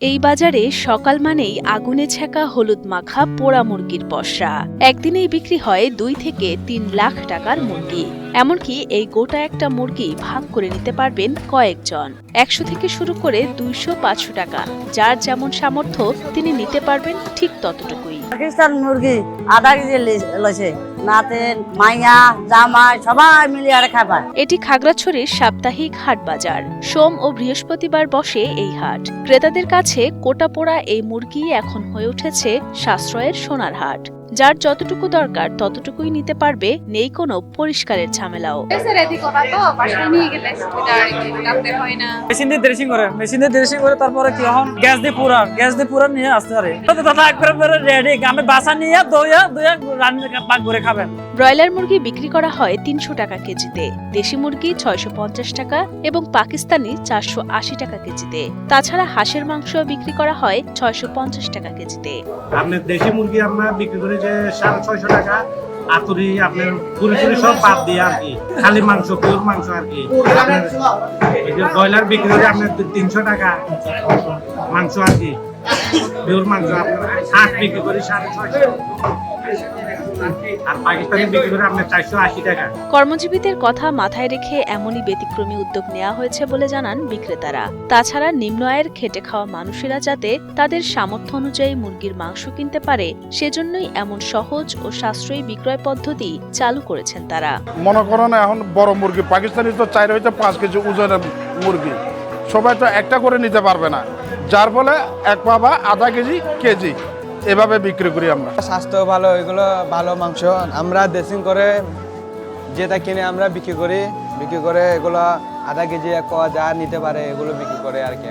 এই বাজারে সকাল মানেই আগুনে ছেঁকা হলুদ মাখা পোড়া মুরগির পসরা একদিনেই বিক্রি হয় দুই থেকে তিন লাখ টাকার মুরগি। এমনকি এই গোটা একটা মুরগি ভাগ করে নিতে পারবেন কয়েকজন। একশো থেকে শুরু করে দুইশো পাঁচশো টাকা। যার যেমন সামর্থ্য, তিনি নিতে পারবেন ঠিক ততটুকুই। পাকিস্তান মুরগি আধা কেজি নাতেন, মাইয়া, জামাই, সবাই মিলে আর খাবার। এটি খাগড়াছড়ির সাপ্তাহিক হাট বাজার। সোম ও বৃহস্পতিবার বসে এই হাট। ক্রেতাদের কাছে কোটা পোড়া এই মুরগি এখন হয়ে উঠেছে সাশ্রয়ের সোনার হাট। যার যতটুকু দরকার ততটুকুই নিতে পারবে নেই কোনো পরিষ্কারের ঝামেলাও। হয় মেশিন দিয়ে ড্রেসিং করে মেশিন দিয়ে ড্রেসিং করে তারপরে কি গ্যাস দিয়ে পুরা গ্যাস দিয়ে পুরা নিয়ে আসতে পারে। তো দাদা একবারে রেডি আমি বাসা নিয়ে দইয়া দইয়া রান্না পাক করে খাবেন। ব্রয়লার মুরগি বিক্রি করা হয় তিনশো টাকা কেজিতে, দেশি মুরগি ছয়শো পঞ্চাশ টাকা এবং পাকিস্তানি চারশো আশি টাকা কেজিতে। তাছাড়া হাঁসের মাংস বিক্রি করা হয় ছয়শো পঞ্চাশ টাকা কেজিতে। আপনার দেশি মুরগি আমরা বিক্রি করি যে সাড়ে ছয়শো টাকা, আতুরি আপনার সব বাদ দিয়ে আর কি, খালি মাংস মাংস আর কি। ব্রয়লার বিক্রি করি আপনার তিনশো টাকা মাংস আর কি, পিওর মাংস আপনার বিক্রি করি সাড়ে ছয়শো। কর্মজীবীদের কথা মাথায় রেখে এমনই ব্যতিক্রমী উদ্যোগ নেওয়া হয়েছে বলে জানান বিক্রেতারা। তাছাড়া নিম্ন আয়ের খেটে খাওয়া মানুষেরা যাতে তাদের সামর্থ্য অনুযায়ী মুরগির মাংস কিনতে পারে সেজন্যই এমন সহজ ও সাশ্রয়ী বিক্রয় পদ্ধতি চালু করেছেন তারা। মনে করেন এখন বড় মুরগি পাকিস্তানি তো চার হইতে পাঁচ কেজি ওজনের মুরগি। সবাই তো একটা করে নিতে পারবে না। যার ফলে এক পা বা আধা কেজি কেজি। এভাবে বিক্রি করি আমরা। স্বাস্থ্য ভালো, এগুলো ভালো মাংস। আমরা ড্রেসিং করে যেটা কিনে আমরা বিক্রি করি। বিক্রি করে এগুলো আধা কেজি এক যা নিতে পারে, এগুলো বিক্রি করে আর কি